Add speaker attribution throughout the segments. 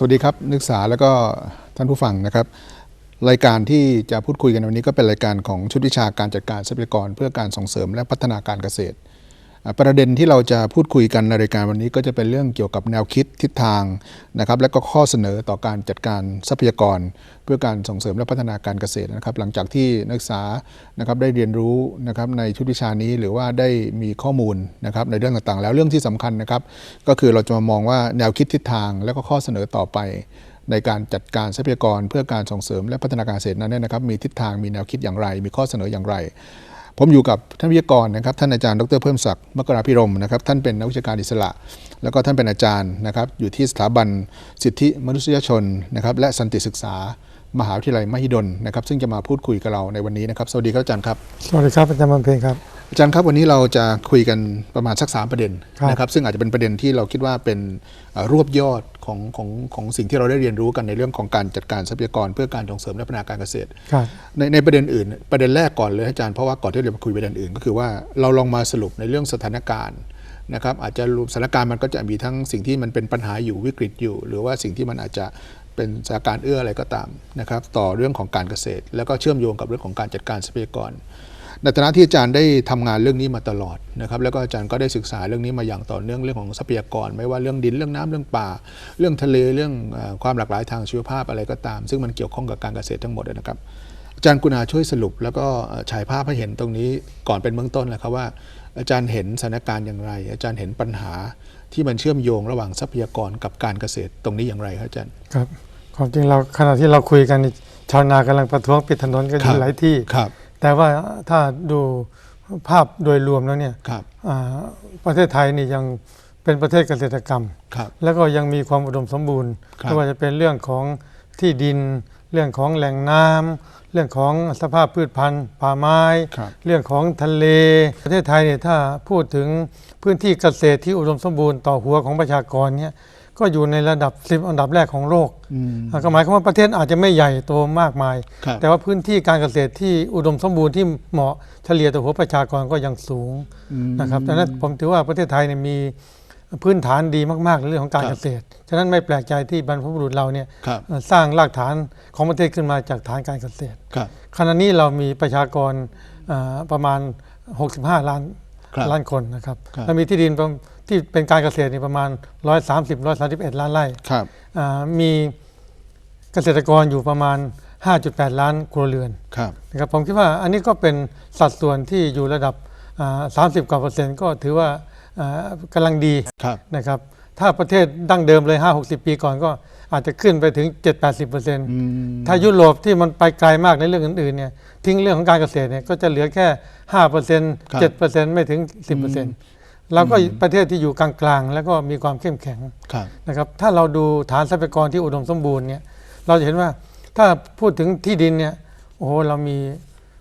Speaker 1: สวัสดีครับนักศึกษาแล้วก็ท่านผู้ฟังนะครับ รายการที่จะพูดคุยกันวันนี้ก็เป็นรายการของชุดวิชาการจัดการทรัพยากร เพื่อการส่งเสริมและพัฒนาการเกษตร ประเด็นที่เราจะพูดคุยกันในรายการวันนี้ก็จะเป็นเรื่องเกี่ยวกับแนวคิดทิศทางนะครับและก็ข้อเสนอต่อการจัดการทรัพยากร เพื่อการส่งเสริมและพัฒนาการเกษตรนะครับ หลังจากที่นักศึกษานะครับได้เรียนรู้นะครับในชุดวิชานี้หรือว่าได้มีข้อมูลนะครับในเรื่องต่างๆ แล้วเรื่องที่สำคัญนะครับ ก็คือเราจะมามองว่าแนวคิดทิศทาง และก็ข้อเสนอต่อไปในการจัดการทรัพยากรเพื่อการส่งเสริมและพัฒนาการเกษตรนั้นนะครับมีทิศทางมีแนวคิดอย่างไร มีข้อเสนออย่างไร ผมอยู่กับท่านวิทยากรนะครับท่านอาจารย์ดรเพิ่มศักดิ์มกราพิรมนะครับท่านเป็นนักวิชาการอิสระ แล้วก็ท่านเป็นอาจารย์นะครับอยู่ที่สถาบันสิทธิมนุษยชนนะครับและสันติศึกษามหาวิทยาลัยมหิดลนะครับซึ่งจะมาพูดคุยกับเราในวันนี้นะครับ สวัสดีครับอาจารย์ครับ
Speaker 2: สวัสดีครับอาจารย์บำเพ็ญครับ
Speaker 1: อาจารย์ครับวันนี้เราจะคุยกันประมาณสักสามประเด็น
Speaker 2: ครับ
Speaker 1: นะครับซึ่งอาจจะเป็นประเด็นที่เราคิดว่าเป็นเอ่อรวบยอดของของของสิ่งที่เราได้เรียนรู้กันในเรื่องของการจัดการทรัพยากรเพื่อการส่งเสริมและพัฒนาการเกษตร
Speaker 2: ครับ
Speaker 1: ในในประเด็นอื่น ประเด็นแรกก่อนเลยอาจารย์เพราะว่าก่อนที่เราจะมาคุยประเด็นอื่น ก็คือว่าเราลองมาสรุปในเรื่องสถานการณ์นะครับอาจจะรูปสถานการณ์มันก็จะมีทั้งสิ่งที่มันเป็นปัญหาอยู่วิกฤตอยู่ หรือว่าสิ่งที่มันอาจจะเป็นสถานการณ์เอื้ออะไรก็ตามนะครับต่อเรื่องของการเกษตร แล้วก็เชื่อมโยงกับเรื่องของการจัดการทรัพยากร ในฐานะที่อาจารย์ได้ทำงานเรื่องนี้มาตลอดนะครับแล้วก็อาจารย์ก็ได้ศึกษาเรื่องนี้มาอย่างต่อเนื่องเรื่องของทรัพยากร ไม่ว่าเรื่องดินเรื่องน้ำเรื่องป่า เรื่องทะเลเรื่องเออความหลากหลายทางชีวภาพอะไรก็ตาม ซึ่งมันเกี่ยวข้องกับการเกษตรทั้งหมดนะครับ อาจารย์กุณาช่วยสรุป แล้วก็เอ่อฉายภาพให้เห็นตรงนี้ก่อนเป็นเบื้องต้นเลยครับว่า อาจารย์เห็นสถานการณ์อย่างไร อาจารย์เห็นปัญหาที่มันเชื่อมโยงระหว่างทรัพยากรกับการเกษตรตรงนี้อย่างไรครับอาจารย์
Speaker 2: ครับความจริงเราขณะที่เราคุยกันนี่ชาวนากำลังประท้วงปิดถนนกันอ
Speaker 1: ครั
Speaker 2: ยู่
Speaker 1: บ
Speaker 2: หลายที่
Speaker 1: ครับ
Speaker 2: แต่ว่าถ้าดูภาพโดยรวมแล้วเนี่ย
Speaker 1: ครับ
Speaker 2: อ่าประเทศไทยนี่ยังเป็นประเทศเกษตรกรรม
Speaker 1: ครับ
Speaker 2: แล้วก็ยังมีความอุดมสมบูรณ์
Speaker 1: ครับ
Speaker 2: ไม่ว่าจะเป็นเรื่องของที่ดิน เรื่องของแหล่งน้ำเรื่องของสภาพพืชพันธุ์ ป่าไม้
Speaker 1: ครับ
Speaker 2: เรื่องของทะเล ประเทศไทยเนี่ยถ้าพูดถึงพื้นที่เกษตรที่อุดมสมบูรณ์ต่อหัวของประชากรเนี่ย ก็อยู่ในระดับ 10 อันดับแรกของโลก
Speaker 1: อืม
Speaker 2: อ่าก็หมายความว่าประเทศอาจจะไม่ใหญ่โตมากมาย
Speaker 1: ครับ
Speaker 2: แต่ว่าพื้นที่การเกษตรที่อุดมสมบูรณ์ที่เหมาะเฉลี่ยต่อหัวประชากรก็ยังสูง
Speaker 1: อืม
Speaker 2: นะครับดังนั้นผมถือว่าประเทศไทยเนี่ยมีพื้นฐานดีมากๆในเรื่องของการ
Speaker 1: ครั
Speaker 2: เก
Speaker 1: บ
Speaker 2: ษตร ฉะนั้นไม่แปลกใจที่บรรพบุรุษเราเนี่ย
Speaker 1: ครับ
Speaker 2: เอ่อสร้างรากฐานของประเทศขึ้นมาจากฐานการเกษตร
Speaker 1: ครับ
Speaker 2: ขณะนี้เรามีประชากรเอ่อประมาณ 65 ล้าน
Speaker 1: ครับ
Speaker 2: ล้านคนนะครับ
Speaker 1: ครับ
Speaker 2: และมีที่ดินประ ที่เป็นการเกษตรนี่ประมาณ 130 131 ล้านไร่
Speaker 1: ครับอ่
Speaker 2: อ่ามีเกษตรกรอยู่ประมาณ 5.8 ล้านครัวเรือน
Speaker 1: ครับ
Speaker 2: นะครับผมคิดว่าอันนี้ก็เป็นสัดส่วนที่อยู่ระดับอ่า30 กว่าเปอร์เซ็นต์ก็ถือว่าอ่ากำลังดี
Speaker 1: ครับ
Speaker 2: นะครับถ้าประเทศดั้งเดิมเลย 5-60 ปีก่อนก็อาจจะขึ้นไปถึง 7-80เปอร์เซ็นต์
Speaker 1: อืม
Speaker 2: ถ้ายุโรปที่มันไปไกลมากในเรื่องอื่นๆเนี่ยทิ้งเรื่องของการเกษตรเนี่ยก็จะเหลือแค่5เปอร์เซ็นต์
Speaker 1: ครับ
Speaker 2: 7เปอร์เซ็นต์ไม่ถึง 10เปอร์เซ็นต์ เราก็ประเทศที่อยู่กลางๆ แล้วก็มีความเข้มแข็ง
Speaker 1: ครับ
Speaker 2: นะครับถ้าเราดูฐานทรัพยากรที่อุดมสมบูรณ์เนี่ยเราจะเห็นว่าถ้าพูดถึงที่ดินเนี่ยโอ้โหเรามี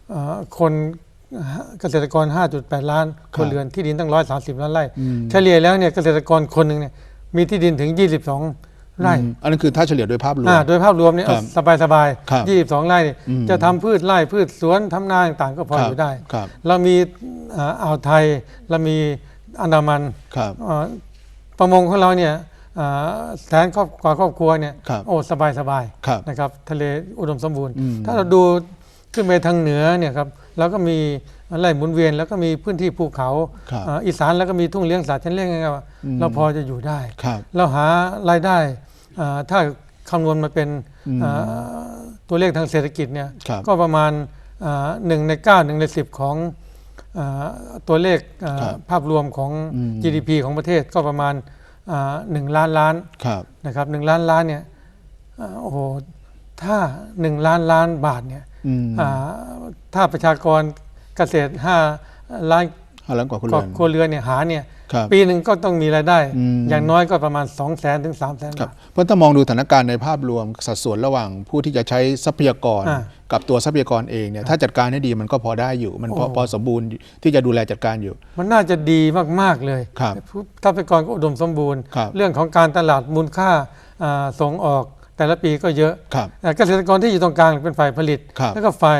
Speaker 2: เอ่อคนเกษตรกร 5.8 ล้านค
Speaker 1: ครับ
Speaker 2: นเรือนที่ดินตั้ง 130 ล้านไร่
Speaker 1: อืม
Speaker 2: เฉลี่ยแล้วเนี่ยเกษตรกรคนหนึ่งเนี่ยมีที่ดินถึง 22 ไร่
Speaker 1: อืมอันนั้นคือถ้าเฉลี่ยโดยภาพรวม
Speaker 2: อ่าโดยภาพรวมเนี่ย
Speaker 1: ครับ
Speaker 2: สบายสบาย
Speaker 1: ครับ
Speaker 2: ยี่สิบสองไร่เนี่ย
Speaker 1: อืม
Speaker 2: จะทำพืชไร่พืชสวนทำนาต่างๆ ก็พออยู่ได้
Speaker 1: ครับ
Speaker 2: เรามีอ่าอ่าวไทยเรามี อันดามัน
Speaker 1: ครับ
Speaker 2: อ่าประมงของเราเนี่ยอ่าแสนครอบกว่าครอบครัวเนี่ย
Speaker 1: ครับ
Speaker 2: โอ้สบายสบาย
Speaker 1: ครับ
Speaker 2: นะครับทะเลอุดมสมบูรณ์
Speaker 1: อืม
Speaker 2: ถ้าเราดูขึ้นไปทางเหนือเนี่ยครับเราก็มีไร่หมุนเวียน แล้วก็มีพื้นที่ภูเขา
Speaker 1: ครับ
Speaker 2: อ่าอีสานแล้วก็มีทุ่งเลี้ยงสัตว์ฉันเรียกง่ายๆว่า
Speaker 1: อืม
Speaker 2: เราพอจะอยู่ได้
Speaker 1: ครับ
Speaker 2: เราหารายได้อ่าถ้าคำนวณมาเป็น
Speaker 1: อืม
Speaker 2: อ่าตัวเลขทางเศรษฐกิจเนี่ย
Speaker 1: ครับ
Speaker 2: ก็ประมาณอ่าหนึ่งในเก้าหนึ่งในสิบของอา ตัวเลขอ่า
Speaker 1: ครับ
Speaker 2: ภาพรวมของ
Speaker 1: อืม
Speaker 2: GDP ของประเทศก็ประมาณอ่าหนึ่งล้านล้าน
Speaker 1: ครับ
Speaker 2: นะครับหนึ่งล้านล้านเนี่ยอ่าโอ้โหถ้าหนึ่งล้านล้านบาทเนี่ย
Speaker 1: อืม
Speaker 2: อ่าถ้าประชากรเกษตรห้าล้าน
Speaker 1: ห้าล้านกว่าคน
Speaker 2: คร
Speaker 1: เรื
Speaker 2: อบ
Speaker 1: อน
Speaker 2: ครัวเรือนเนี่ยหาเนี่ย
Speaker 1: ครับ
Speaker 2: ปีหนึ่งก็ต้องมีรายได้
Speaker 1: อืม
Speaker 2: อย่างน้อยก็ประมาณ 2 0 0 0 0 0ถึง3 0 0 0 0 0
Speaker 1: ครับ
Speaker 2: บาท
Speaker 1: เพราะถ้ามองดูสถานการณ์ในภาพรวมสัดส่วนระหว่างผู้ที่จะใช้ทรัพยากร
Speaker 2: อ่า
Speaker 1: กับตัวทรัพยากรเองเนี่ยถ้าจัดการให้ดีมันก็พอได้อยู่ มันพอ
Speaker 2: โอ้
Speaker 1: พอสมบูรณ์ที่จะดูแลจัดการอยู่
Speaker 2: มันน่าจะดีมาก ๆ เลย
Speaker 1: ครับ
Speaker 2: ทรัพยากรก็อุดมสมบูรณ์
Speaker 1: ครับ
Speaker 2: เรื่องของการตลาดมูลค่าอ่าส่งออกแต่ละปีก็เยอะ
Speaker 1: ครับ
Speaker 2: แต่เกษตรกรที่อยู่ตรงกลางเป็นฝ่ายผลิต
Speaker 1: ครับ
Speaker 2: แล้วก็ฝ่าย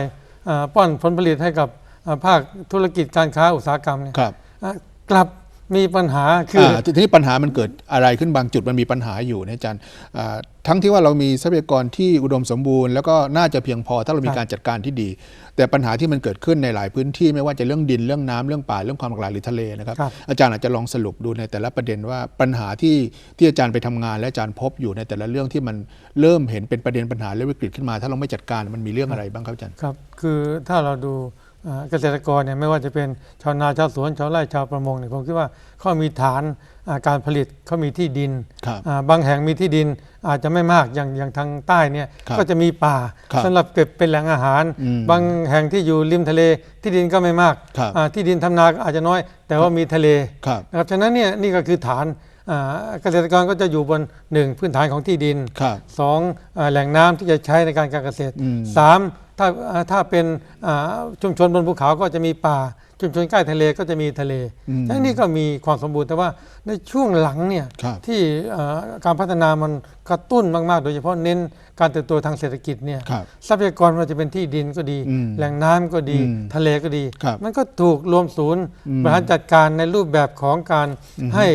Speaker 2: อ่าป้อนผลผลิตให้กับอ่า ภาคธุรกิจการค้าอุตสาหกรรมเนี่ย
Speaker 1: ครับ
Speaker 2: อ่ากลับมีปัญหาคืออา
Speaker 1: ทีนี้ปัญหามันเกิดอะไรขึ้นบางจุดมันมีปัญหาอยู่นะอาจารย์อ่าทั้งที่ว่าเรามีทรัพยากรที่อุดมสมบูรณ์ แล้วก็น่าจะเพียงพอถ้าเรามี
Speaker 2: ครับ
Speaker 1: การจัดการที่ดี แต่ปัญหาที่มันเกิดขึ้นในหลายพื้นที่ไม่ว่าจะเรื่องดินเรื่องน้ำเรื่องป่าเรื่องความหลากหลายหรือทะเลนะครับ
Speaker 2: ครับ
Speaker 1: อาจารย์อาจจะลองสรุปดูในแต่ละประเด็นว่าปัญหาที่ที่อาจารย์ไปทำงาน และอาจารย์พบอยู่ในแต่ละเรื่องที่มันเริ่มเห็นเป็นประเด็นปัญหาและวิกฤตขึ้นมา ถ้าเราไม่จัดการมันมีเรื่องอะไรบ้างครับอาจารย์
Speaker 2: ครับคือถ้าเราดูอ่า เกษตรกรเนี่ยไม่ว่าจะเป็นชาวนาชาวสวนชาวไร่ชาวประมงเนี่ยผมคิดว่าเขามีฐานอ่าการผลิตเขามีที่ดิน
Speaker 1: ครับ
Speaker 2: อ่าบางแห่งมีที่ดินอาจจะไม่มากอย่างอย่างทางใต้เนี่ย
Speaker 1: ครับ
Speaker 2: ก็จะมีป่า
Speaker 1: ครับ
Speaker 2: สำหรับเก็บเป็นแหล่งอาหาร
Speaker 1: อืม
Speaker 2: บางแห่งที่อยู่ริมทะเลที่ดินก็ไม่มาก
Speaker 1: ครับ
Speaker 2: อ่าที่ดินทำนาก็อาจจะน้อย แต่ว่ามีทะเล
Speaker 1: ครับ
Speaker 2: นะครับฉะนั้นเนี่ยนี่ก็คือฐานอ่าเกษตรกรก็จะอยู่บนหนึ่งพื้นฐานของที่ดิน
Speaker 1: ครับ
Speaker 2: สองเอ่อแหล่งน้ำที่จะใช้ในการการเกษตร
Speaker 1: อืม
Speaker 2: สาม ถ้าเอ่อถ้าเป็นอ่าชุมชนบนภูเขาก็จะมีป่า ชุมชนใกล้ทะเลก็จะมีทะเล
Speaker 1: อืม
Speaker 2: ทั้งนี้ก็มีความสมบูรณ์แต่ว่าในช่วงหลังเนี่ย
Speaker 1: ครับ
Speaker 2: ที่เอ่อการพัฒนามันกระตุ้นมาก ๆ โดยเฉพาะเน้นการเติบโตทางเศรษฐกิจเนี่ย
Speaker 1: ครับ
Speaker 2: ทรัพยากรมันจะเป็นที่ดินก็ดี
Speaker 1: อืม
Speaker 2: แหล่งน้ำก็ดี
Speaker 1: อืม
Speaker 2: ทะเลก็ดี
Speaker 1: ครับ
Speaker 2: มันก็ถูกรวมศูนย์
Speaker 1: อืม
Speaker 2: บริหารจัดการในรูปแบบของการให้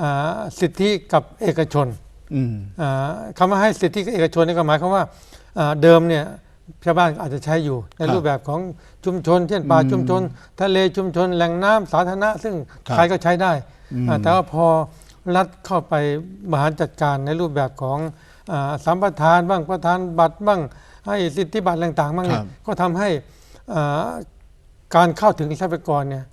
Speaker 2: อ่าสิทธิกับเอกชน
Speaker 1: อืม
Speaker 2: อ่าคำว่าให้สิทธิกับเอกชนนี่ก็หมายความว่าอ่าเดิมเนี่ย ชาวบ้านอาจจะใช้อยู่ใน
Speaker 1: ครับ
Speaker 2: รูปแบบของชุมชน เช่นป่า
Speaker 1: อืม
Speaker 2: ชุมชน ทะเลชุมชน แหล่งน้ำสาธารณะ ซึ่ง
Speaker 1: ครับ
Speaker 2: ใครก็ใช้ได้
Speaker 1: อืม
Speaker 2: อ่าแต่ว่าพอรัฐเข้าไปบริหารจัดการในรูปแบบของอาสัมปทานบ้างประธานบัตรบ้างให้สิทธิบัตรต่างๆบ้างเนี่
Speaker 1: ครั
Speaker 2: ย
Speaker 1: บ
Speaker 2: ก็ทำให้อ่าการเข้าถึงทรัพยากรเนี่ย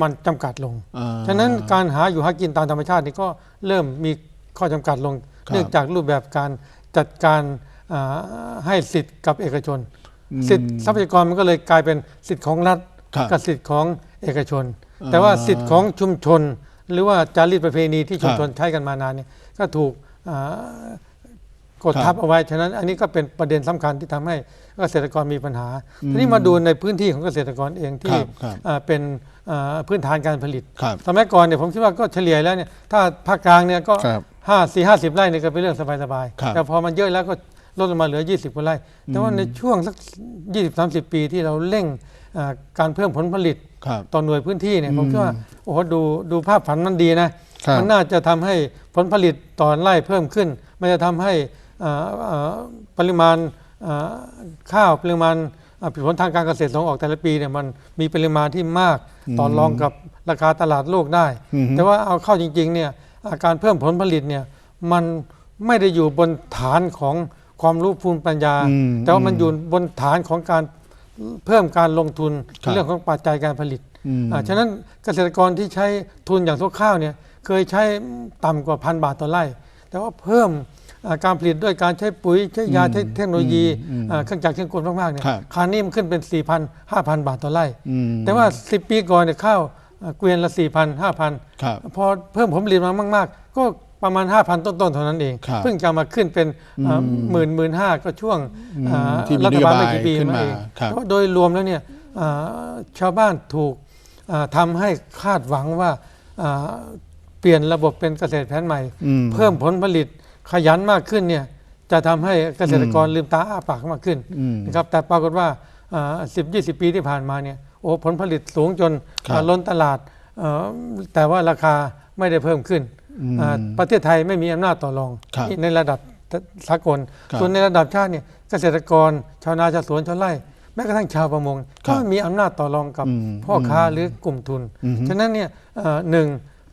Speaker 2: มันจำกัดลง
Speaker 1: อ่า
Speaker 2: ฉะนั้นการหาอยู่หากินตามธรรมชาตินี่ก็เริ่มมีข้อจำกัดลง
Speaker 1: ครับ
Speaker 2: เนื่องจากรูปแบบการจัดการอ่า ให้สิทธิ์กับเอกชน
Speaker 1: อืม
Speaker 2: สิทธิทรัพยากรมันก็เลยกลายเป็นสิทธิ์ของรัฐ
Speaker 1: ครับ
Speaker 2: กับสิทธิ์ของเอกชน
Speaker 1: อ่า
Speaker 2: แต่ว่าสิทธิ์ของชุมชน หรือว่าจารีตประเพณีที่ชุม
Speaker 1: ครับ
Speaker 2: ชนใช้กันมานานเนี่ยก็ถูกอ่ากด
Speaker 1: ครับ
Speaker 2: ทับเอาไว้ฉะนั้นอันนี้ก็เป็นประเด็นสำคัญที่ทำให้เกษตรกรมีปัญหา
Speaker 1: อืม
Speaker 2: ทีนี้มาดูในพื้นที่ของเกษตรกรเองที่
Speaker 1: ครับครับ
Speaker 2: อ่าเป็นอ่าพื้นฐานการผลิต
Speaker 1: ครับ
Speaker 2: สมัยก่อนเนี่ยผมคิดว่าก็เฉลี่ยแล้วเนี่ยถ้าภาคกลางเนี่ยก็
Speaker 1: ครับ
Speaker 2: ห้าสี่ห้าสิบไร่เนี่ยก็เป็นเรื่องสบาย
Speaker 1: ครับ
Speaker 2: ๆแต่พอมันเยอะแล้วก็ ลดลงมาเหลือ 20กว่าไร่ แต่ว่าในช่วงสัก 20 30 ปีที่เราเร่งอ่าการเพิ่มผลผลิต
Speaker 1: ครับ
Speaker 2: ต่อหน่วยพื้นที่เนี่ย
Speaker 1: อืม
Speaker 2: ผมคิดว่าโอ้โหดูดูภาพผันมันดีนะ
Speaker 1: ครับ
Speaker 2: มันน่าจะทำให้ผลผลิตต่อไร่เพิ่มขึ้น มันจะทำให้อ่าอ่าปริมาณอ่าข้าวปริมาณอ่าผลทางการเกษตรส่งออกแต่ละปีเนี่ยมันมีปริมาณที่มากต่อรองกับราคาตลาดโลกได้
Speaker 1: อืม
Speaker 2: แต่ว่าเอาเข้าจริงๆเนี่ยอาการเพิ่มผลผลิตเนี่ยมันไม่ได้อยู่บนฐานของ ความรู้ภูมิปัญญา
Speaker 1: อืม
Speaker 2: แต่ว่ามันอยู่บนฐานของการเพิ่มการลงทุน
Speaker 1: ครับ
Speaker 2: เรื่องของปัจจัยการผลิต
Speaker 1: อืม
Speaker 2: อ่าฉะนั้นเกษตรกรที่ใช้ทุนอย่างทุกข้าวเนี่ยเคยใช้ต่ำกว่าพันบาทต่อไร่ แต่ว่าเพิ่มอ่าการผลิตด้วยการใช้ปุ๋ยใช้ยา
Speaker 1: อืม
Speaker 2: ใช้เทคโนโลยี
Speaker 1: อืม
Speaker 2: อ่าเครื่องจักรเครื่องกลมากๆเนี่ย
Speaker 1: ครับ
Speaker 2: คราวนี้มันขึ้นเป็น4,000 5,000 บาทต่อไร่
Speaker 1: อืม
Speaker 2: แต่ว่า 10 ปีก่อนเนี่ยข้าวอ่าเกวียนละ 4,000 5,000
Speaker 1: ครับ
Speaker 2: พอเพิ่มผลผลิตมามาก ๆ ก็ ประมาณ 5,000 ต้นๆเท่านั้นเอง
Speaker 1: ครับ
Speaker 2: เพิ่งจะมาขึ้นเป็น
Speaker 1: อืม
Speaker 2: หมื่นหมื่นห้าก็ช่วง
Speaker 1: อืม
Speaker 2: อ่า
Speaker 1: ที่มี
Speaker 2: รัฐบาลไม่
Speaker 1: นโยบาย
Speaker 2: กี่ปี
Speaker 1: ขึ้น
Speaker 2: มา
Speaker 1: มา
Speaker 2: เอง
Speaker 1: ครับ
Speaker 2: แต่ว่าโดยรวมแล้วเนี่ยอ่าชาวบ้านถูกอ่าทำให้คาดหวังว่าอ่าเปลี่ยนระบบเป็นเกษตรแผนใหม่
Speaker 1: อืม
Speaker 2: เพิ่มผลผลิตขยันมากขึ้นเนี่ยจะทำให้เกษตรกรลืมตาอ้าปากมากขึ้น
Speaker 1: อืม
Speaker 2: นะครับแต่ปรากฏว่าสิบยี่สิบปีที่ผ่านมาเนี่ยโอ้ผลผลิตสูงจน
Speaker 1: ครับ
Speaker 2: อ่าล้นตลาดเอ่อแต่ว่าราคาไม่ได้เพิ่มขึ้น
Speaker 1: อืม
Speaker 2: อ่า ประเทศไทยไม่มีอำนาจต่อรอง
Speaker 1: ครับ
Speaker 2: ในระดับสากล
Speaker 1: ครับ
Speaker 2: ส่วนในระดับชาติเนี่ยเกษตรกร ชาวนาชาวสวนชาวไร่แม้กระทั่งชาวประมง
Speaker 1: ครั
Speaker 2: ก็
Speaker 1: บ
Speaker 2: มีอำนาจต่อรองกับ
Speaker 1: อืม
Speaker 2: พ่อค้าหรือกลุ่มทุน
Speaker 1: อืม
Speaker 2: ฉะนั้นเนี่ยเอ่อหนึ่ง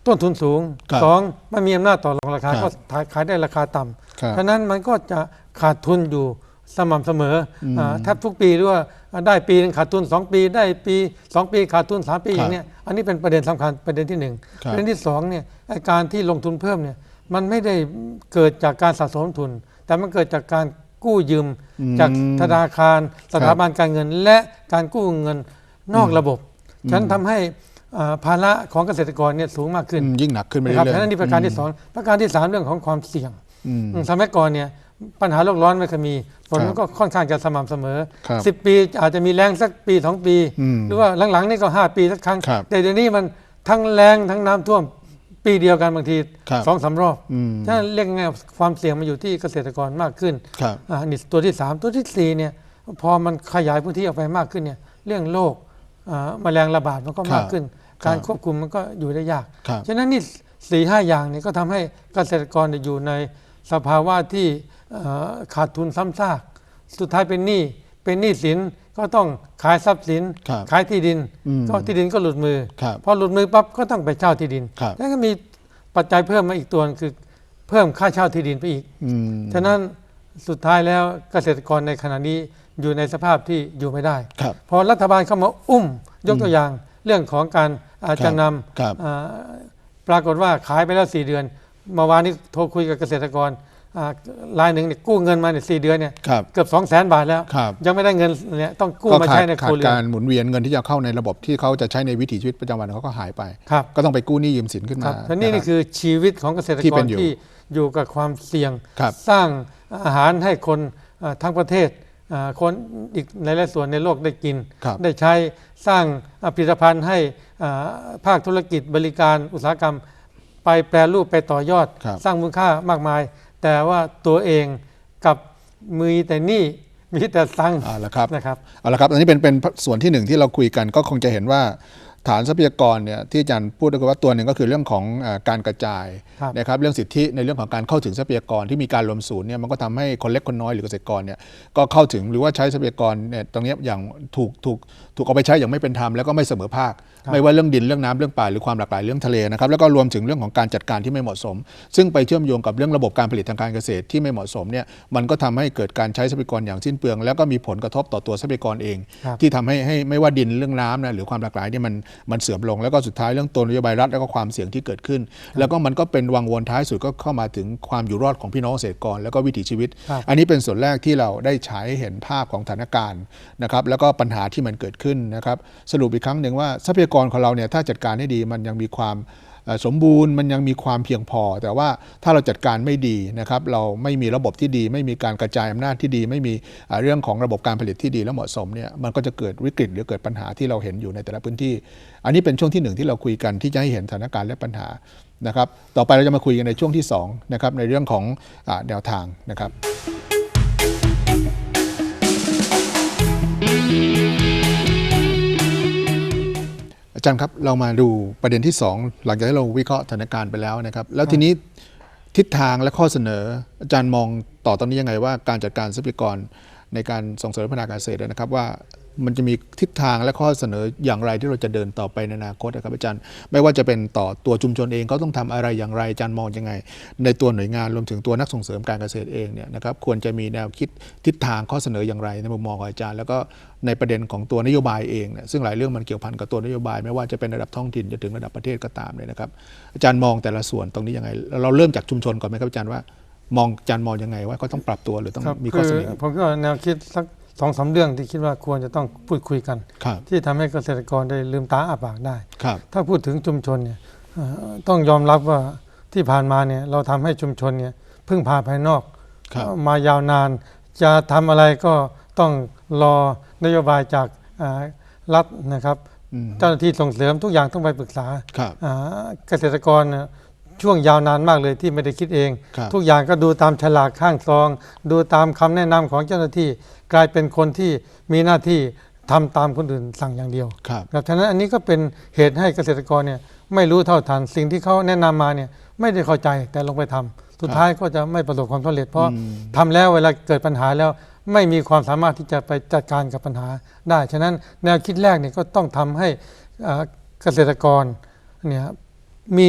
Speaker 2: ต้นทุนสูง
Speaker 1: ครับ
Speaker 2: สองไม่มีอำนาจต่อรองราคา
Speaker 1: ครั
Speaker 2: ก็
Speaker 1: บ
Speaker 2: ขายขายได้ราคาต่ำ
Speaker 1: ครับ
Speaker 2: ฉะนั้นมันก็จะขาดทุนอยู่ สม่ำเสมออ
Speaker 1: ม
Speaker 2: อ่าแทบทุกปีหรือว่าได้ปีหนึงขาดทุน2ปี ได้ปี2ปีขาดทุน3ปี
Speaker 1: ครับ
Speaker 2: อย่างเนี้ยอันนี้เป็นประเด็นสำคัญประเด็นที่หนึ่ง
Speaker 1: ครับ
Speaker 2: ประเด็นที่สองเนี่ยไอ้การที่ลงทุนเพิ่มเนี่ยมันไม่ได้เกิดจากการสะสมทุน แต่มันเกิดจากการกู้ยืม
Speaker 1: อืม
Speaker 2: จากธนาคาร สถาบันการเงิน และการกู้เงินนอกระบบฉะนั้นทำให้อ่าภาระของเกษตรกรเนี่ยสูงมากขึ้น
Speaker 1: อืมยิ่งหนักขึ้นไป
Speaker 2: นะ
Speaker 1: เรื่
Speaker 2: ครับ
Speaker 1: อยๆ
Speaker 2: ฉะนั้นนี่ประการที่สองประการที่สามเรื่องของความเสี่ยง
Speaker 1: อืม
Speaker 2: อืมสมัยก่อนเนี่ย ปัญหาโลกร้อนไม่เคยมีฝน
Speaker 1: ครับ
Speaker 2: มันก็ค่อนข้างจะสม่ำเสมอ
Speaker 1: ครับ
Speaker 2: สิบปีอาจจะมีแรงสักปีสองปี
Speaker 1: อืม
Speaker 2: หรือว่าหลังๆนี่ก็ห้าปีสักครั้ง
Speaker 1: ครับ
Speaker 2: แต่เดี๋ยวนี้มันทั้งแรงทั้งน้ำท่วมปีเดียวกันบางที
Speaker 1: ครับ
Speaker 2: สองสามรอบ
Speaker 1: อืม
Speaker 2: ถ้าเรียกง่ายๆความเสี่ยงมันอยู่ที่เกษตรกรมากขึ้น
Speaker 1: ครับ
Speaker 2: อ่านี่ตัวที่สามตัวที่สี่เนี่ย พอมันขยายพื้นที่ออกไปมากขึ้นเนี่ย เรื่องโรคอ่าแมลงระบาดมันก็มาก
Speaker 1: ครับ
Speaker 2: ขึ้นการควบคุมมันก็อยู่ได้ยาก
Speaker 1: ครับ
Speaker 2: ฉะนั้นนี่สี่ห้าอย่างนี้ก็ทำให้เกษตรกรเนี่ยอยู่ในสภาวะที่เอ่อ ขาดทุนซ้ำซาก สุดท้ายเป็นหนี้เป็นหนี้สินก็ต้องขายทรัพย์สิน
Speaker 1: ครับ
Speaker 2: ขายที่ดิน
Speaker 1: อืม
Speaker 2: ก็ที่ดินก็หลุดมือ
Speaker 1: ครับ
Speaker 2: พอหลุดมือปั๊บก็ต้องไปเช่าที่ดิน
Speaker 1: ครับ
Speaker 2: แล้วก็มีปัจจัยเพิ่มมาอีกตัวนึงคือเพิ่มค่าเช่าที่ดินไปอีก
Speaker 1: อืม
Speaker 2: ฉะนั้นสุดท้ายแล้วเกษตรกรในขณะนี้อยู่ในสภาพที่อยู่ไม่ได้
Speaker 1: ครับ
Speaker 2: พอรัฐบาลเข้ามาอุ้มยกตัวอย่างเรื่องของการอ่า
Speaker 1: ครับ
Speaker 2: จำน
Speaker 1: ครับำ
Speaker 2: อ่าปรากฏว่าขายไปแล้ว 4 เดือนเมื่อวานนี้โทรคุยกับเกษตรกรอ่า รายหนึ่งเนี่ยกู้เงินมาเนี่ยสเดือนเนี่ย
Speaker 1: ครับ
Speaker 2: เกือบ2 0 0 0 0 0บาทแล้ว
Speaker 1: ครับ
Speaker 2: ยังไม่ได้เงินเนี่ยต้องกู้
Speaker 1: ก็
Speaker 2: มา
Speaker 1: ขา
Speaker 2: ใช้
Speaker 1: ด
Speaker 2: ในค
Speaker 1: ขา
Speaker 2: รั
Speaker 1: ด
Speaker 2: วเรือกา
Speaker 1: นรหมุนเวียนเงินที่จะเข้าในระบบที่เขาจะใช้ในวิถีชีวิตประจำวันเขาก็หายไป
Speaker 2: ครับ
Speaker 1: ก็ต้องไปกู้หนี้ยืมสินขึ้น
Speaker 2: ครั
Speaker 1: มา
Speaker 2: บและนี่ะนี่
Speaker 1: รับ
Speaker 2: คือชีวิตของเกษตร
Speaker 1: ที่
Speaker 2: ก
Speaker 1: เป็
Speaker 2: ร
Speaker 1: นอยู่
Speaker 2: ที่อยู่กับความเสี่ยง
Speaker 1: ครับ
Speaker 2: สร้างอาหารให้คนอ่าทั้งประเทศอ่าคนอีกหลายๆส่วนในโลกได้กิน
Speaker 1: ครับ
Speaker 2: ได้ใช้สร้างอ่าผลิตภัณฑ์ให้อ่าภาคธุรกิจบริการอุตสาหกรรม ไปแปรรูปไปต่อยอด
Speaker 1: ครับ
Speaker 2: สร้างมูลค่ามากมาย แต่ว่าตัวเองกับมือแต่หนี่มีแต่สั่ง
Speaker 1: เอาละครับ
Speaker 2: นะครับ
Speaker 1: เอาละครับอันนี้เป็นเป็นส่วนที่หนึ่งที่เราคุยกันก็คงจะเห็นว่าฐานทรัพยากรเนี่ยที่อาจารย์พูดก็ว่าตัวหนึ่งก็คือเรื่องของอาการกระจาย
Speaker 2: ครับ
Speaker 1: นะครับเรื่องสิทธิในเรื่องของการเข้าถึงทรัพยากรที่มีการรวมศูนย์เนี่ยมันก็ทำให้คนเล็กคนน้อยหรือเกษตรกรเนี่ยก็เข้าถึงหรือว่าใช้ทรัพยากรเนี่ยตรงเนี้ยอย่างถูกถูกถูกเอาไปใช้อย่างไม่เป็นธรรมแล้วก็ไม่เสมอภาค ไม่ว่าเรื่องดินเรื่องน้ำเรื่องป่าหรือความหลากหลายเรื่องทะเลนะครับแล้วก็รวมถึงเรื่องของการจัดการที่ไม่เหมาะสม ซึ่งไปเชื่อมโยงกับเรื่องระบบการผลิตทางการเกษตรที่ไม่เหมาะสมเนี่ยมันก็ทำให้เกิดการใช้ทรัพยากรอย่างสิ้นเปลือง แล้วก็มีผลกระทบต่อตัวทรัพยากรเอง
Speaker 2: ครับ
Speaker 1: ที่ทำให้ให้ไม่ว่าดินเรื่องน้ำนะหรือความหลากหลายเนี่ยมันมันเสื่อมลง แล้วก็สุดท้ายเรื่องตัวนโยบายรัฐแล้วก็ความเสี่ยงที่เกิดขึ้น แล้วก็มันก็เป็นวังวนท้ายสุดก็เข้ามาถึงความอยู่รอดของพี่น้องเกษตรกร แล้วก็วิถีชีวิต
Speaker 2: ครับ
Speaker 1: อันนี้เป็นส่วนแรกที่เราได้ฉายให้เห็นภาพของสถานการณ์นะครับแล้วก็ปัญหาที่มันเกิดขึ้นนะครับสรุปอีกครั้งหนึ่งว่าทรัพยากรของเราเนี่ยถ้าจัดการให้ดีมันยังมีความสมบูรณ์มันยังมีความเพียงพอ แต่ว่าถ้าเราจัดการไม่ดีนะครับ เราไม่มีระบบที่ดี ไม่มีการกระจายอำนาจที่ดี ไม่มีเรื่องของระบบการผลิตที่ดีและเหมาะสมเนี่ยมันก็จะเกิดวิกฤตหรือเกิดปัญหาที่เราเห็นอยู่ในแต่ละพื้นที่ อันนี้เป็นช่วงที่หนึ่งที่เราคุยกันที่จะให้เห็นสถานการณ์และปัญหานะครับ ต่อไปเราจะมาคุยกันในช่วงที่สองนะครับในเรื่องของอแนวทางนะครับ จารย์ครับเรามาดูประเด็นที่ 2 หลังจากที่เราวิเคราะห์สถานการณ์ไปแล้วนะครับ แล้วทีนี้ทิศทางและข้อเสนอ อาจารย์มองต่อตอนนี้ยังไงว่าการจัดการทรัพยากรในการส่งเสริมพัฒนาการเกษตรนะครับว่า มันจะมีทิศทางและข้อเสนออย่างไรที่เราจะเดินต่อไปในอนาคตนะครับอาจารย์ ไม่ว่าจะเป็นต่อตัวชุมชนเองเขาต้องทำอะไรอย่างไรอาจารย์มองยังไง ในตัวหน่วยงานรวมถึงตัวนักส่งเสริมการเกษตรเองเนี่ยนะครับควรจะมีแนวคิดทิศทางข้อเสนออย่างไรในมุมมองของอาจารย์ แล้วก็ในประเด็นของตัวนโยบายเองเนี่ยซึ่งหลายเรื่องมันเกี่ยวพันกับตัวนโยบาย ไม่ว่าจะเป็นระดับท้องถิ่นจนถึงระดับประเทศก็ตามเลยนะครับ อาจารย์มองแต่ละส่วนตรงนี้ยังไง เราเริ่มจากชุมชนก่อนไหมครับอาจารย์ว่ามองอาจารย์มองยังไงว่าเขาต้องปรับตัวหรือต้อง
Speaker 2: ครับ
Speaker 1: มีข้อเสนอ
Speaker 2: คือผมก็แนวคิดสัก สองสามเรื่องที่คิดว่าควรจะต้องพูดคุยกัน
Speaker 1: ครับ
Speaker 2: ที่ทำให้เกษตรกรได้ลืมตาอ้าปากได้
Speaker 1: ครับ
Speaker 2: ถ้าพูดถึงชุมชนเนี่ยเอ่อต้องยอมรับว่าที่ผ่านมาเนี่ยเราทำให้ชุมชนเนี่ยพึ่งพาภายนอก
Speaker 1: ครับ
Speaker 2: เอ่อมายาวนาน จะทำอะไรก็ต้องรอนโยบายจากอ่ารัฐนะครับ
Speaker 1: อืม
Speaker 2: เจ้าหน้าที่ส่งเสริมทุกอย่างต้องไปปรึกษา
Speaker 1: ครับ
Speaker 2: อ่าเกษตรกรเนี่ย ช่วงยาวนานมากเลยที่ไม่ได้คิดเอง
Speaker 1: ครับ
Speaker 2: ทุกอย่างก็ดูตามฉลากข้างซอง ดูตามคำแนะนำของเจ้าหน้าที่กลายเป็นคนที่มีหน้าที่ทำตามคนอื่นสั่งอย่างเดียว
Speaker 1: ครับ
Speaker 2: ครับฉะนั้นอันนี้ก็เป็นเหตุให้เกษตรกรเนี่ยไม่รู้เท่าทันสิ่งที่เขาแนะนำมาเนี่ยไม่ได้เข้าใจแต่ลงไปทำสุดท้ายก็จะไม่ประสบความสำเร็จ เพราะ
Speaker 1: อืม
Speaker 2: ทำแล้วเวลาเกิดปัญหาแล้วไม่มีความสามารถที่จะไปจัดการกับปัญหาได้ฉะนั้นแนวคิดแรกเนี่ยก็ต้องทำให้อ่าเกษตรกร เนี่ย มี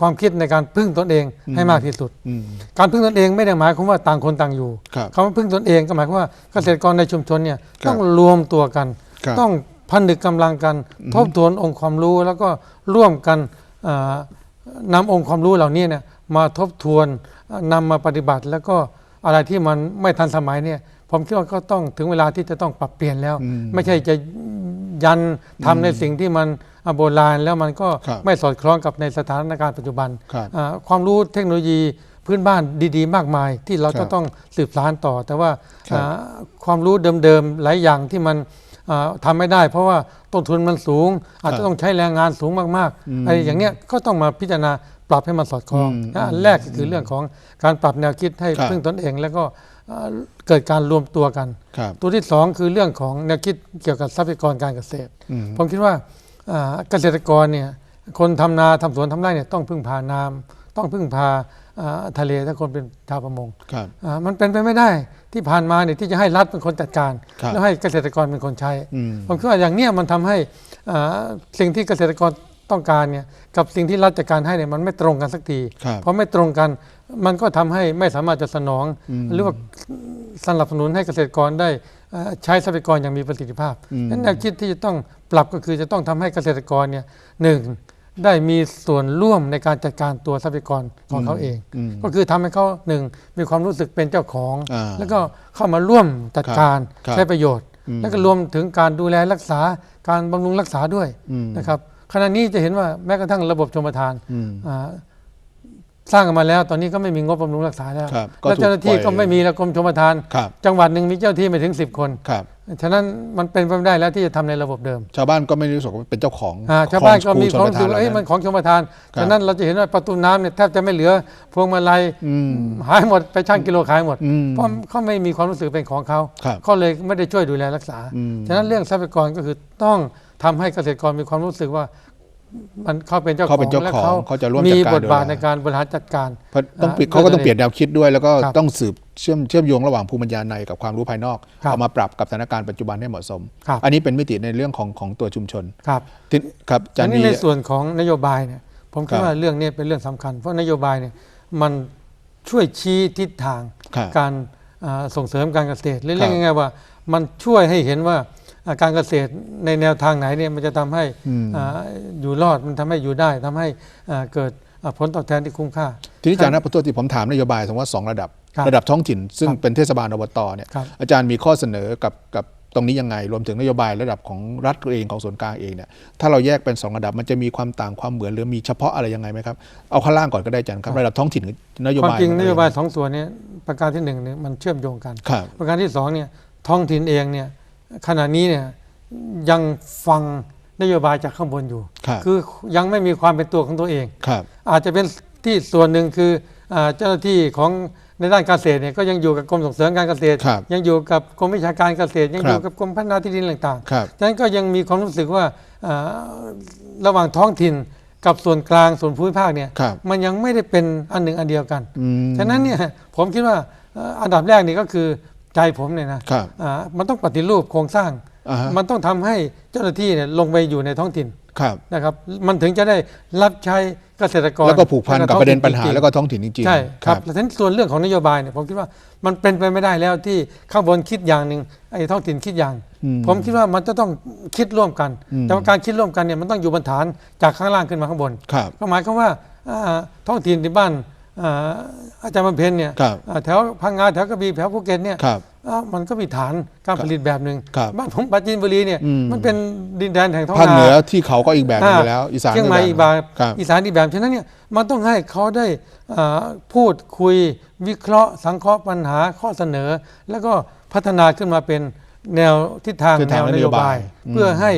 Speaker 2: ความคิดในการพึ่งตนเองให้มากที่สุด
Speaker 1: อืม
Speaker 2: การพึ่งตนเองไม่ได้หมายความว่าต่างคนต่างอยู่
Speaker 1: ครับ
Speaker 2: คำว่าพึ่งตนเองก็หมายความว่าเกษตรกรในชุมชนเนี่ย
Speaker 1: ครับ
Speaker 2: ต้องรวมตัวกัน
Speaker 1: ครับ
Speaker 2: ต้องพันดึกกำลังกัน ทบทวนองค์ความรู้แล้วก็ร่วมกันอ่านำองค์ความรู้เหล่านี้เนี่ยมาทบทวนอ่านำมาปฏิบัติ แล้วก็อะไรที่มันไม่ทันสมัยเนี่ยผมคิดว่าก็ต้องถึงเวลาที่จะต้องปรับเปลี่ยนแล้ว
Speaker 1: อืม
Speaker 2: ไม่ใช่จะยันทำในสิ่งที่มันอะ โบราณแล้วมันก็
Speaker 1: ครับ
Speaker 2: ไม่สอดคล้องกับในสถานการณ์ปัจจุบัน
Speaker 1: ครับ
Speaker 2: อ่าความรู้เทคโนโลยีพื้นบ้านดีๆ มากมาย ที่เรา
Speaker 1: ครั
Speaker 2: จะ
Speaker 1: บ
Speaker 2: ต้องสืบสานต่อ แต่ว่า
Speaker 1: ครับ
Speaker 2: อ่าความรู้เดิมๆหลายอย่างที่มันอ่าทำไม่ได้เพราะว่าต้นทุนมันสูง อาจ
Speaker 1: ครั
Speaker 2: จะ
Speaker 1: บ
Speaker 2: ต้องใช้แรงงานสูงมาก
Speaker 1: อืม
Speaker 2: ๆอะไรอย่างเนี้ยก็ต้องมาพิจารณาปรับให้มันสอดคล้อง
Speaker 1: อืม
Speaker 2: นะอันแรกก็คือเรื่องของการปรับแนวคิดให้
Speaker 1: ครับ
Speaker 2: พึ่งตนเอง แล้วก็อ่าเกิดการรวมตัวกัน
Speaker 1: ครับ
Speaker 2: ตัวที่สองคือเรื่องของแนวคิดเกี่ยวกับทรัพยากรการเกษตร
Speaker 1: อืม
Speaker 2: ผมคิดว่าอ่า เกษตรกรเนี่ยคนทำนาทำสวนทำไร่เนี่ยต้องพึ่งพาน้ำต้องพึ่งพาอ่าทะเลถ้าคนเป็นชาวประมง
Speaker 1: ครับ
Speaker 2: อ่ามันเป็นไปไม่ได้ที่ผ่านมาเนี่ยที่จะให้รัฐเป็นคนจัดการ
Speaker 1: ครับ
Speaker 2: แล้วให้เกษตรกรเป็นคนใช้
Speaker 1: อืม
Speaker 2: ผมคิดว่าอย่างเนี้ยมันทำให้อ่าสิ่งที่เกษตรกรต้องการเนี่ยกับสิ่งที่รัฐจัดการให้เนี่ยมันไม่ตรงกันสักที
Speaker 1: ครับ
Speaker 2: เพราะไม่ตรงกันมันก็ทำให้ไม่สามารถจะสนอง
Speaker 1: อืม
Speaker 2: หรือว่าสนับสนุนให้เกษตรกรได้เอ่อ ใช้ทรัพยากรอย่างมีประสิทธิภาพ
Speaker 1: อืม
Speaker 2: นั้นแนวคิดที่จะต้องปรับก็คือจะต้องทำให้เกษตรกรเนี่ยหนึ่งได้มีส่วนร่วมในการจัดการตัวทรัพยากรของเขาเอง
Speaker 1: อืม
Speaker 2: ก็คือทำให้เขาหนึ่งมีความรู้สึกเป็นเจ้าของ
Speaker 1: อ่า
Speaker 2: แล้วก็เข้ามาร่วมจัดการ
Speaker 1: ครับ
Speaker 2: ใช้ประโยชน์
Speaker 1: อืม
Speaker 2: แล้วก็รวมถึงการดูแลรักษาการบำรุงรักษาด้วย
Speaker 1: อืม
Speaker 2: นะครับขณะนี้จะเห็นว่าแม้กระทั่งระบบชมทาน
Speaker 1: อืม
Speaker 2: อ่า สร้างกันมาแล้วตอนนี้ก็ไม่มีงบบำรุงรักษาแล้ว
Speaker 1: ครับก็
Speaker 2: แล้ว
Speaker 1: ถูก
Speaker 2: เจ้าหน้าที่
Speaker 1: ปล่อย
Speaker 2: ก็ไม่มีแล้วกรมชมทาน
Speaker 1: ครับ
Speaker 2: จังหวัดหนึ่งมีเจ้าหน้าที่ไม่ถึง 10 คน
Speaker 1: ครับ
Speaker 2: ฉะนั้นมันเป็นไปไม่ได้แล้วที่จะทำในระบบเดิม
Speaker 1: ชาวบ้านก็ไม่รู้สึกว่าเป็นเจ้าของ
Speaker 2: อ่าชาวบ้านก็
Speaker 1: ของ
Speaker 2: มี
Speaker 1: ช
Speaker 2: ความ
Speaker 1: ล
Speaker 2: รู้สึกว่าเอ้ย
Speaker 1: เหล่
Speaker 2: มันของชมทาน
Speaker 1: ครับ
Speaker 2: ฉะนั้นเราจะเห็นว่าประตูน้ำเนี่ยแทบจะไม่เหลือพวงมาลัย
Speaker 1: อืม
Speaker 2: หายหมดไปช่างกิโลขายหมด
Speaker 1: อืม
Speaker 2: เพราะเขาไม่มีความรู้สึกเป็นของเขา
Speaker 1: ครับ
Speaker 2: เขาเลยไม่ได้ช่วยดูแลรักษา
Speaker 1: อืม
Speaker 2: ฉะนั้นเรื่องทรัพยากรก็คือต้องทำให้เกษตรกรมีความรู้สึกว่า มันเขาเป็นเจ้าข
Speaker 1: เขา
Speaker 2: อง
Speaker 1: เป็นเจ้า
Speaker 2: และ
Speaker 1: ของเขาจะร่วม
Speaker 2: มี
Speaker 1: จัดการ
Speaker 2: บทบาท
Speaker 1: ดูแล
Speaker 2: ในการบริหารจัดการ
Speaker 1: เพราะต้องปิด
Speaker 2: อ่า
Speaker 1: เขาก็ต้อง
Speaker 2: ด้วย
Speaker 1: เปลี่ยนแนวคิดด้วย แล้วก็
Speaker 2: ครับ
Speaker 1: ต้องสืบเชื่อมเชื่อมโยงระหว่างภูมิปัญญาในกับความรู้ภายนอก
Speaker 2: ครับ
Speaker 1: เอามาปรับกับสถานการณ์ปัจจุบันให้เหมาะสม
Speaker 2: ครับ
Speaker 1: อันนี้เป็นมิติในเรื่องของของตัวชุมชน
Speaker 2: ครับ
Speaker 1: ที่ครับอาจา
Speaker 2: อั
Speaker 1: ร
Speaker 2: น
Speaker 1: ย์
Speaker 2: นี้
Speaker 1: มี
Speaker 2: ในส่วนของนโยบายเนี่ยผมคิด
Speaker 1: ครับ
Speaker 2: ว่าเรื่องนี้เป็นเรื่องสำคัญ เพราะนโยบายเนี่ยมันช่วยชี้ทิศทาง
Speaker 1: ครับ
Speaker 2: การอ่าส่งเสริมการเกษตรหรือ
Speaker 1: ครั
Speaker 2: เรีย
Speaker 1: บ
Speaker 2: กง่ายๆว่า มันช่วยให้เห็นว่าอ่า การเกษตรในแนวทางไหนเนี่ยมันจะทำให้
Speaker 1: อืม
Speaker 2: อ่าอยู่รอดมันทำให้อยู่ได้ทำให้อ่าเกิดอ่าผลตอบแทนที่คุ้มค่า
Speaker 1: ทีนี้อาจารย์นะขอโทษที่ผมถามนโยบายสมมติว่าสองระดับ
Speaker 2: ครับ
Speaker 1: ระดับท้องถิ่น ซึ่ง
Speaker 2: ครับ
Speaker 1: เป็นเทศบาลอบตเนี่ย
Speaker 2: ครับ
Speaker 1: อาจารย์มีข้อเสนอกับกับตรงนี้ยังไง รวมถึงนโยบายระดับของรัฐเองของส่วนกลางเองเนี่ยถ้าเราแยกเป็นสองระดับมันจะมีความต่างความเหมือนหรือมีเฉพาะอะไรยังไงไหมครับเอาข้างล่างก่อนก็ได้อาจารย์ครับระดับท้องถิ่นกับนโย
Speaker 2: ความ
Speaker 1: บาย
Speaker 2: จริง
Speaker 1: มัน
Speaker 2: น
Speaker 1: เป็
Speaker 2: โย
Speaker 1: งไง
Speaker 2: บายสองส่วนเนี้ประการที่หนึ่งเนี่ยมันเชื่อมโยงกัน
Speaker 1: ครับ
Speaker 2: ประการที่สองเนี่ยท้องถิ่นเองเนี่ย ขณะนี้เนี่ยยังฟังนโยบายจากข้างบนอยู่
Speaker 1: ครับ
Speaker 2: คือยังไม่มีความเป็นตัวของตัวเอง
Speaker 1: ครับ
Speaker 2: อาจจะเป็นที่ส่วนหนึ่งคืออาเจ้าหน้าที่ของในด้านการเกษตรเนี่ยก็ยังอยู่กับกรมส่งเสริมการเกษตร
Speaker 1: ครับ
Speaker 2: ยังอยู่กับกรมวิชาการเกษตร ยัง
Speaker 1: ครับ
Speaker 2: อยู่กับกรมพัฒนาที่ดินต่าง
Speaker 1: ครับ
Speaker 2: ๆฉะนั้นก็ยังมีความรู้สึกว่าอ่าระหว่างท้องถิ่นกับส่วนกลางส่วนภูมิภาคเนี่ย
Speaker 1: ครับ
Speaker 2: มันยังไม่ได้เป็นอันหนึ่งอันเดียวกัน
Speaker 1: อืม
Speaker 2: ฉะนั้นเนี่ยผมคิดว่าเอ่ออันดับแรกนี่ก็คือ ใจผมเนี่ยนะครับอ่ามันต้องปฏิรูปโครงสร้าง
Speaker 1: อ่าฮะ
Speaker 2: มันต้องทำให้เจ้าหน้าที่เนี่ยลงไปอยู่ในท้องถิ่น
Speaker 1: ครับ
Speaker 2: นะครับ มันถึงจะได้รับใช้เกษตรกร
Speaker 1: แล้วก็ผูกพันกับประเด็นปัญหา
Speaker 2: ท้องถิ่
Speaker 1: แล้วก็ท้องถิ่นจริงๆ
Speaker 2: ใช่ครับ
Speaker 1: ครับ
Speaker 2: แต่ฉะนั้นส่วนเรื่องของนโยบายเนี่ยผมคิดว่ามันเป็นไปไม่ได้แล้วที่ข้างบนคิดอย่างหนึ่งไอ้ท้องถิ่นคิดอย่าง
Speaker 1: อืม
Speaker 2: ผมคิดว่ามันจะต้องคิดร่วมกัน
Speaker 1: อืม
Speaker 2: แต่ว่าการคิดร่วมกันเนี่ยมันต้องอยู่บนฐานจากข้างล่างขึ้นมาข้างบน
Speaker 1: ครับ
Speaker 2: ก็หมายความว่าอ่าท้องถิ่นที่บ้านอ่าอาจารย์บำเพ็ญเนี่ย
Speaker 1: ครับ
Speaker 2: อ่าแถวพังงาแถวกระบี่แถวภูเก็ตเนี่ย
Speaker 1: ครับ
Speaker 2: อ้าวมันก็มีฐานการผลิตแบบหนึ่ง
Speaker 1: ครับ
Speaker 2: บ้านผมปราจีนบุรีเนี่ย
Speaker 1: อืม
Speaker 2: มันเป็นดินแดนแห่งท้อง
Speaker 1: ภาค
Speaker 2: นา
Speaker 1: เหนือที่เขาก็อีกแบบหนึงไปแล้ว อีสาน
Speaker 2: เชียงใหม่อีกแบบ
Speaker 1: ครับ
Speaker 2: อีสานอีกแบบฉะนั้นเนี่ยมันต้องให้เขาได้อ่าพูดคุยวิเคราะห์ สังเคราะห์ปัญหาข้อเสนอ แล้วก็พัฒนาขึ้นมาเป็นแนวทิศทาง
Speaker 1: ทิศ
Speaker 2: แน
Speaker 1: ทาง
Speaker 2: วนโยบาย
Speaker 1: นโยบายอืม
Speaker 2: เพื่อให้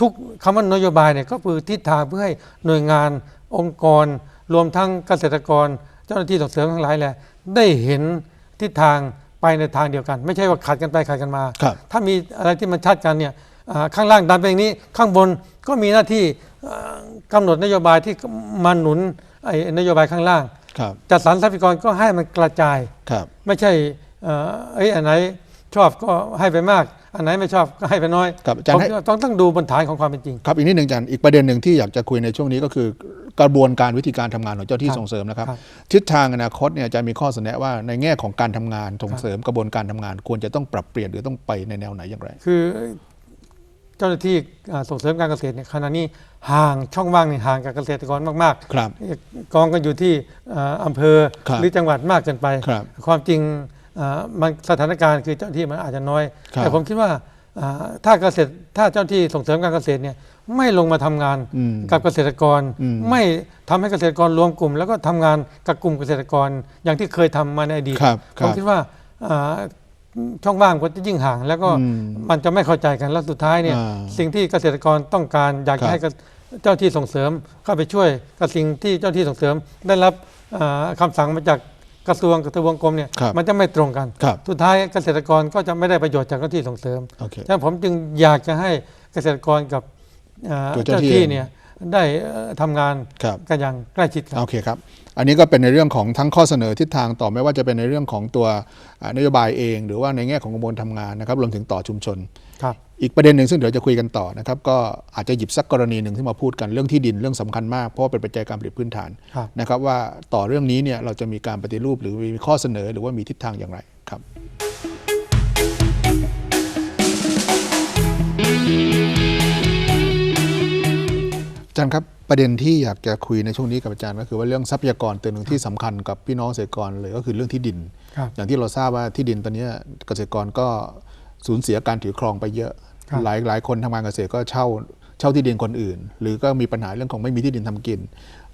Speaker 2: ทุกคำว่านโยบายเนี่ยก็คือทิศทางเพื่อให้หน่วยงานองค์กร รวมทั้งเกษตรกร เจ้าหน้าที่ส่งเสริมทั้งหลายแหละได้เห็นทิศทาง ไปในทางเดียวกัน ไม่ใช่ว่าขัดกันไปขัดกันมา
Speaker 1: ครับ
Speaker 2: ถ้ามีอะไรที่มันชัดกันเนี่ยอ่าข้างล่างดันไปอย่างนี้ข้างบนก็มีหน้าที่อ่ากำหนดนโยบายที่มาหนุนไอ้นโยบายข้างล่าง
Speaker 1: ครับ
Speaker 2: จัดสรรทรัพยากรก็ให้มันกระจาย
Speaker 1: ครับ
Speaker 2: ไม่ใช่เอ่อเอ้ยอันไหนชอบก็ให้ไปมาก อันไหนไม่ชอบก็ให้ไปน้อย
Speaker 1: ครับอาจารย์
Speaker 2: ผม
Speaker 1: ให้
Speaker 2: คิดว่าต้องต้องดูบนฐานของความเป็นจริง
Speaker 1: ครับอีกนิดหนึ่งอาจารย์อีกประเด็นหนึ่งที่อยากจะคุยในช่วงนี้ก็คือกระบวนการวิธีการทำงานของเจ้าที่
Speaker 2: ครับ
Speaker 1: ส่งเสริมนะครับ
Speaker 2: ครับ
Speaker 1: ทิศทางอนาคตเนี่ยอาจารย์มีข้อเสนอว่าในแง่ของการทำงานส่งเสริมกระบวนการทำงาน ควรจะต้องปรับเปลี่ยนหรือต้องไปในแนวไหนอย่างไร
Speaker 2: คือเจ้าหน้าที่อ่าส่งเสริมการเกษตรเนี่ยขณะนี้ห่างช่องว่างนี่ห่างกับเกษตรกรมาก
Speaker 1: ครับ
Speaker 2: ๆกองกันอยู่ที่อ่าอำเภอ
Speaker 1: ครับ
Speaker 2: หรือจังหวัดมากเกินไป
Speaker 1: ครับ
Speaker 2: ความจริงอ่า มันสถานการณ์คือเจ้าหน้าที่มันอาจจะน้อย
Speaker 1: ครับ
Speaker 2: แต่ผมคิดว่าอ่าถ้าเกษตรถ้าเจ้าหน้าที่ส่งเสริมการเกษตรเนี่ยไม่ลงมาทำงาน
Speaker 1: อืม
Speaker 2: กับเกษตรกร
Speaker 1: อืม
Speaker 2: ไม่ทำให้เกษตรกรรวมกลุ่ม แล้วก็ทำงานกับกลุ่มเกษตรกรอย่างที่เคยทำมาในอดีต
Speaker 1: ครับค
Speaker 2: ผ
Speaker 1: รั
Speaker 2: ม
Speaker 1: บ
Speaker 2: คิดว่าอ่าช่องว่างก็จะยิ่งห่าง แล้วก็
Speaker 1: อืม
Speaker 2: มันจะไม่เข้าใจกันแล้วสุดท้ายเนี่ย
Speaker 1: อ่า
Speaker 2: สิ่งที่เกษตรกรต้องการอยาก
Speaker 1: ครับ
Speaker 2: จะให้เจ้าที่ส่งเสริมเข้าไปช่วยกับสิ่งที่เจ้าที่ส่งเสริมได้รับอ่าคำาสั่งมาจาก กระทรวงกระทรวงกรมเนี่ย
Speaker 1: ครับ
Speaker 2: มันจะไม่ตรงกัน
Speaker 1: ครับ
Speaker 2: สุดท้ายเกษตรกรก็จะไม่ได้ประโยชน์จากเจ้าที่ส่งเสริม
Speaker 1: โอเค
Speaker 2: ฉะนั้นผมจึงอยากจะให้เกษตรกรกับอ่า
Speaker 1: ตัวเจ้า
Speaker 2: เจ้า
Speaker 1: ที่
Speaker 2: ที่
Speaker 1: เอง
Speaker 2: เนี่ย ได้เอ่อทำงาน
Speaker 1: ครับ
Speaker 2: กันอย่างใกล้ชิดครับ
Speaker 1: โอเคครับ อันนี้ก็เป็นในเรื่องของทั้งข้อเสนอทิศทางต่อไม่ว่าจะเป็นในเรื่องของตัวอ่านโยบายเอง หรือว่าในแง่ของกระบวนทำงานนะครับรวมถึงต่อชุมชน
Speaker 2: ครับ
Speaker 1: อีกประเด็นหนึ่งซึ่งเดี๋ยวจะคุยกันต่อนะครับก็อาจจะหยิบสักกรณีหนึ่งที่มาพูดกันเรื่องที่ดินเรื่องสำคัญมากเพราะว่าเป็นปัจจัยการผลิตพื้นฐาน
Speaker 2: ครับ
Speaker 1: นะครับว่าต่อเรื่องนี้เนี่ยเราจะมีการปฏิรูปหรือมีข้อเสนอหรือว่ามีทิศทางอย่างไรครับ อาจารย์ครับประเด็นที่อยากจะคุยในช่วงนี้กับอาจารย์ก็คือว่าเรื่องทรัพยากรตัวหนึ่งที่สำคัญกับพี่น้องเกษตรกรเลยก็คือเรื่องที่ดิน
Speaker 2: ครับ
Speaker 1: อย่างที่เราทราบว่าที่ดินตอนนี้เกษตรกรก็สูญเสียการถือครองไปเยอะ
Speaker 2: ครับ
Speaker 1: หลายหลายคนทำงานเกษตรก็เช่าเช่าที่ดินคนอื่น หรือก็มีปัญหาเรื่องของไม่มีที่ดินทำกิน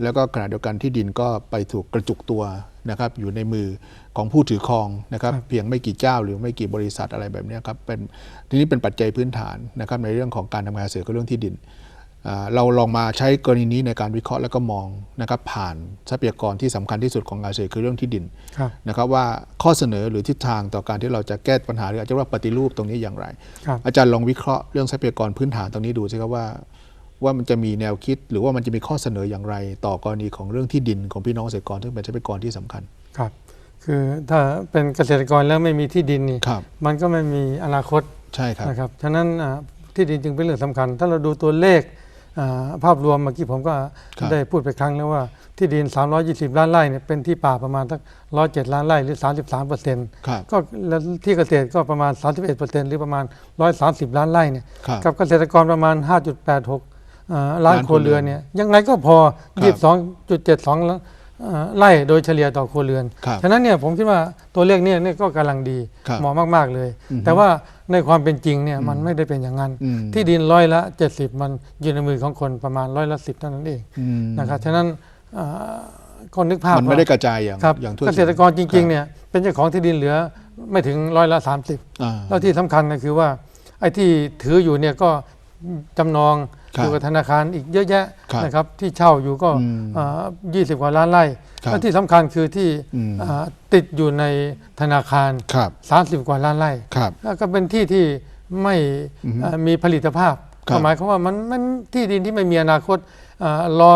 Speaker 1: แล้วก็ขณะเดียวกันที่ดินก็ไปถูกกระจุกตัวนะครับอยู่ในมือของผู้ถือครองนะครับเพียงไม่กี่เจ้าหรือไม่กี่บริษัทอะไรแบบเนี้ยครับเป็นทีนี้เป็นปัจจัยพื้นฐานนะครับในเรื่องของการทำงานเกษตรก็เรื่องที่ดินอ่า เราลองมาใช้กรณีนี้ในการวิเคราะห์แล้วก็มองนะครับผ่านทรัพยากรที่สำคัญที่สุดของการเกษตรคือเรื่องที่ดิน
Speaker 2: ครับ
Speaker 1: นะครับว่าข้อเสนอหรือทิศทางต่อการที่เราจะแก้ปัญหาหรืออาจจะว่าปฏิรูปตรงนี้อย่างไร
Speaker 2: ครับ
Speaker 1: อาจารย์ลองวิเคราะห์เรื่องทรัพยากรพื้นฐานตรงนี้ดูสิครับว่า ว่ามันจะมีแนวคิดหรือว่ามันจะมีข้อเสนออย่างไร ต่อกรณีของเรื่องที่ดินของพี่น้องเกษตรกรซึ่งเป็นทรัพยากรที่สำคัญ
Speaker 2: ครับคือถ้าเป็นเกษตรกรแล้วไม่มีที่ดินนี่
Speaker 1: ครับ
Speaker 2: มันก็ไม่มีอนาคต
Speaker 1: ใช่ครับ
Speaker 2: นะครับฉะนั้นอ่าที่ดินจึงเป็นเรื่องสำคัญ ถ้าเราดูตัวเลขอ่า ภาพรวมเมื่อกี้ผมก็
Speaker 1: ครับ
Speaker 2: ได้พูดไปครั้งแล้วว่าที่ดิน 320 ล้านไร่เนี่ยเป็นที่ป่าประมาณสัก107 ล้านไร่หรือ 33เปอร์เซ็นต์
Speaker 1: ครับ
Speaker 2: ก็แล้วที่เกษตรก็ประมาณ 31เปอร์เซ็นต์หรือประมาณ 130 ล้านไร่เนี่ย
Speaker 1: ครับ
Speaker 2: กับเกษตรกรประมาณ 5.86อ่าล้าน
Speaker 1: ล้าน
Speaker 2: ครัวเรือน
Speaker 1: ครัวเรือน
Speaker 2: เนี่ยยังไงก็พอ 22.72ล้านอ่า ไร่โดยเฉลี่ยต่อครัวเรือน
Speaker 1: ครับ
Speaker 2: ฉะนั้นเนี่ยผมคิดว่าตัวเลขเนี่ยเนี่ยก็กำลังดี
Speaker 1: ครับ
Speaker 2: เหมาะมาก ๆ เลย แต่ว่าในความเป็นจริงเนี่ยมันไม่ได้เป็นอย่างนั้น
Speaker 1: อืม
Speaker 2: ที่ดินร้อยละ 70 มันอยู่ในมือของคนประมาณร้อยละสิบเท่านั้นเอง
Speaker 1: อืม
Speaker 2: นะครับฉะนั้นอ่าก็นึกภาพ
Speaker 1: มันไม่
Speaker 2: ว่า
Speaker 1: ได้กระจายอย่าง
Speaker 2: ครับ
Speaker 1: อย่างทั่ว
Speaker 2: เกษตรกรจริงๆเนี่ยเป็นเจ้าของที่ดินเหลือไม่ถึงร้อยละ 30
Speaker 1: อ่า
Speaker 2: แล้วที่สำคัญก็คือว่าไอ้ที่ถืออยู่เนี่ยก็จำนอง
Speaker 1: ครับ
Speaker 2: อยู่กับธนาคารอีกเยอะแยะ
Speaker 1: ครับ
Speaker 2: นะครับที่เช่าอยู่ก็
Speaker 1: อืม
Speaker 2: อ่า20กว่าล้านไร่
Speaker 1: ครับ
Speaker 2: และที่สำคัญคือที่
Speaker 1: อืม
Speaker 2: อ่าติดอยู่ในธนาคาร
Speaker 1: ครับ
Speaker 2: 30กว่าล้านไร่
Speaker 1: ครับ
Speaker 2: แล้วก็เป็นที่ที่ไม่เอ่อมีผลิตภาพ
Speaker 1: ครับ
Speaker 2: ก็หมายความว่ามันมันที่ดินที่ไม่มีอนาคตเอ่อรอ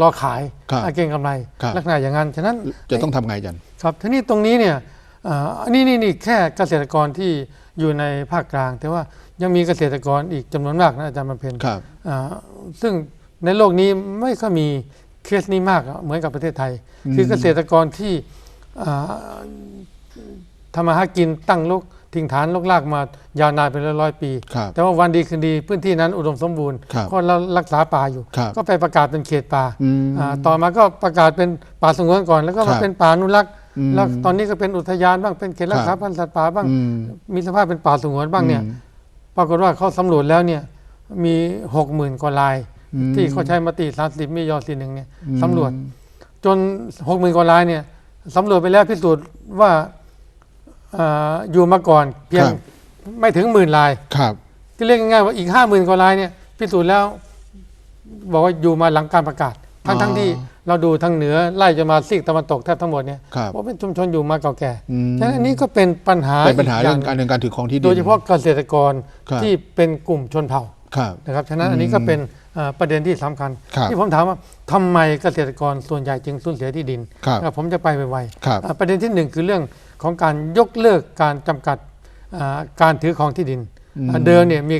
Speaker 2: รอขาย
Speaker 1: ครับ
Speaker 2: เก่งกำไร
Speaker 1: ครับ
Speaker 2: ลักษณะอย่างนั้นฉะนั้น
Speaker 1: จะต้องทำไงอาจารย์
Speaker 2: ครับทีนี้ตรงนี้เนี่ยเอ่อนี่นี่นี่แค่เกษตรกรที่อยู่ในภาคกลาง แต่ว่ายังมีเกษตรกรอีกจำนวนมากนะอาจารย์บำเพ็ญ
Speaker 1: ครับ
Speaker 2: อ่า ซึ่งในโลกนี้ไม่ค่อยมีเคสนี้มากอะเหมือนกับประเทศไทย คือเกษตรกรที่อ่าทำมาหากินตั้งลกทิ้งฐานลกลากมายาวนานเป็นร้อยๆปี
Speaker 1: ครับ
Speaker 2: แต่ว่าวันดีคืนดีพื้นที่นั้นอุดมสมบูรณ์
Speaker 1: ครับ
Speaker 2: ก็รักษาป่าอยู่
Speaker 1: ครับ
Speaker 2: ก็ไปประกาศเป็นเขตป่า
Speaker 1: อืม
Speaker 2: อ่า ต่อมาก็ประกาศเป็นป่าสงวนก่อน แล้วก็
Speaker 1: ครั
Speaker 2: มา
Speaker 1: บ
Speaker 2: เป็นป่าอนุรักษ์
Speaker 1: อืม
Speaker 2: แล้วตอนนี้ก็เป็นอุทยานบ้างเป็นเขตรัก
Speaker 1: ครั
Speaker 2: ษา
Speaker 1: บ
Speaker 2: พันธุ์สัตว์ป่าบ้าง
Speaker 1: อืม
Speaker 2: มีสภาพเป็นป่าสงวนบ้างเนี่ย
Speaker 1: อืม
Speaker 2: ปรากฏว่าเขาสำรวจแล้วเนี่ย มีหกหมื่นกว่าลาย
Speaker 1: อืม
Speaker 2: ที่เขาใช้มติสามสิบมิยอสี่หนึ่งเนี่ย
Speaker 1: อืม
Speaker 2: สำรวจ จนหกหมื่นกว่าลายเนี่ยสำรวจไปแล้วพิสูจน์ว่าเอ่ออยู่มาก่อนเพียง
Speaker 1: ครับ
Speaker 2: ไม่ถึงหมื่นลาย
Speaker 1: ครับ
Speaker 2: ที่เรียกง่ายๆว่าอีกห้าหมื่นกว่าลายเนี่ยพิสูจน์แล้ว บอกว่าอยู่มาหลังการประกาศ ทั้ง
Speaker 1: อ๋อ
Speaker 2: ทั้งที่เราดูทางเหนือไล่จะมาซีกตะวันตกแทบทั้งหมดเนี่ย
Speaker 1: ครับ
Speaker 2: ว่าเป็นชุมชนอยู่มาเก่าแก่
Speaker 1: อืม
Speaker 2: ฉะนั้นอันนี้ก็เป็นปัญหา
Speaker 1: เป็นปัญหา
Speaker 2: อีก
Speaker 1: เรื่อง
Speaker 2: ย่
Speaker 1: การเรื่องการถือครองที่ดิน
Speaker 2: โดยเฉพาะเกษตรกร
Speaker 1: ครับ
Speaker 2: ที่เป็นกลุ่มชนเผ่า
Speaker 1: ครับ
Speaker 2: นะครับฉะนั้นอันนี้ก็เป็นเอ่อประเด็นที่สำคัญ
Speaker 1: ครับ
Speaker 2: ที่ผมถามว่าทำไมเกษตรกรส่วนใหญ่จึงสูญเสียที่ดิน
Speaker 1: ครับ
Speaker 2: อะผมจะไปไว
Speaker 1: ครับ
Speaker 2: ๆอะประเด็นที่หนึ่งคือเรื่องของการยกเลิกการจำกัดอ่าการถือครองที่ดินอะเดิมเนี่ยมี